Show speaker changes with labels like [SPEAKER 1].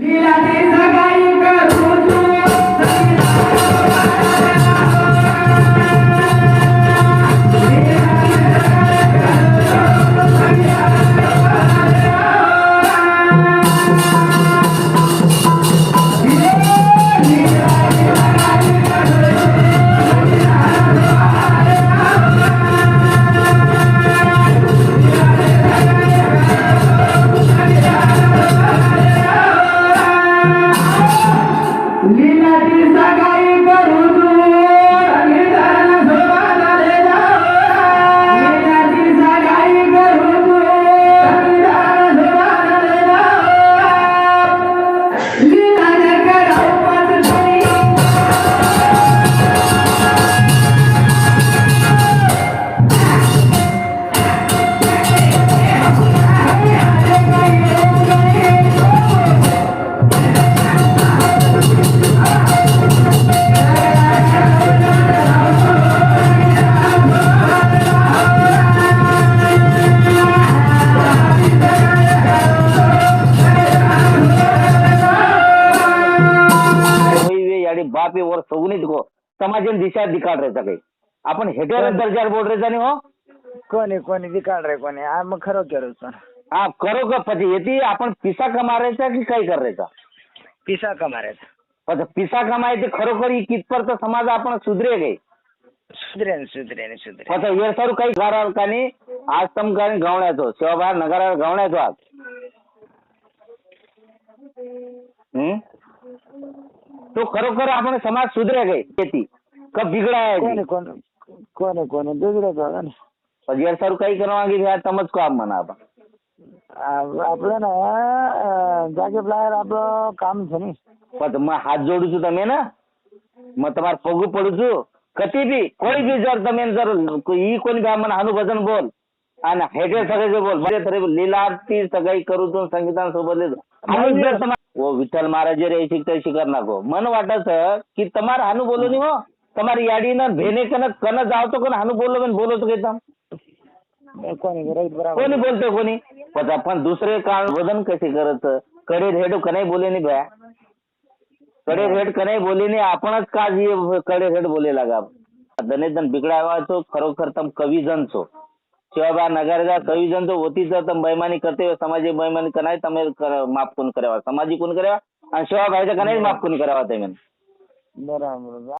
[SPEAKER 1] लीला ते जगाई कर लीलाची सगाई करू
[SPEAKER 2] ये वर सगुनीत गो. समाजन दिशा दिकाळ रे काही आपण हेटर दर्जार बोल रे जाणी हो.
[SPEAKER 3] कोणी कोणी दिकाळ रे कोणी. आ मग खरं केलं सर
[SPEAKER 2] हा करो का पती येते आपण पिसा कमारायचा की काही करायचा?
[SPEAKER 3] पिसा कमारायचा.
[SPEAKER 2] पण पिसा कमायचे खरोखर ही कितपर्यंत समाज आपण सुधरे गे
[SPEAKER 3] सुधरेन सुधरेन सुधरेन
[SPEAKER 2] पण हे सर काही कराल का नाही? आज तम काही गावण्याचो. शिवाबाहेर नगरावर गावण्याचो आज. हम्म? તો ખરેખર આપણે સમાજ સુધરે ગઈ ખેતી. કબ
[SPEAKER 3] બિગડાયા કોને કોને કોને બિગડે તો ને.
[SPEAKER 2] પછી યાર સારું કઈ કરવા માંગી યાર તમે જ કામ મને આપા
[SPEAKER 3] આપણે ને જાગે પ્લાયર આપણો કામ છે ને
[SPEAKER 2] પણ મેં હાથ જોડું છું તમે ને. મેં તમારે પગું પડું છું. કતી બી કોઈ બી જર તમે જર ઈ કોની બી મને આનું વજન બોલ. आणि हेटे सगळे बोल म्हणजे तरी लीलाती सगळी करू तो संगीतान सोबत वो विठ्ठल महाराज रे शिकता शिकार नको. मन वाटत की तमार हानू बोलो नी हो. तमार याडी न भेने कन कन जावतो कन हानू बोलो पण बोलतो काय तम
[SPEAKER 3] कोणी बोलतो
[SPEAKER 2] कोणी पता पण दुसरे काळ वजन कसे करत? कडे रेड कनाही बोले नी भया. कडे रेड कनाही बोले नि आपणच काजकडे रेड बोले लागा. दने दन तो खरोखर तम कवी जनचो છો શિવાબા નગરજા કવિજન છો હોતી તો તમ બેમાની કરતે હોય સમાજે બેમાની કનાય તમે કર- માફ કોણ કરાવા સમાજી કોણ કરાવા અને શિવાભાઈ તો કનાય માફ કોણ કરાવા તમે
[SPEAKER 3] बराबर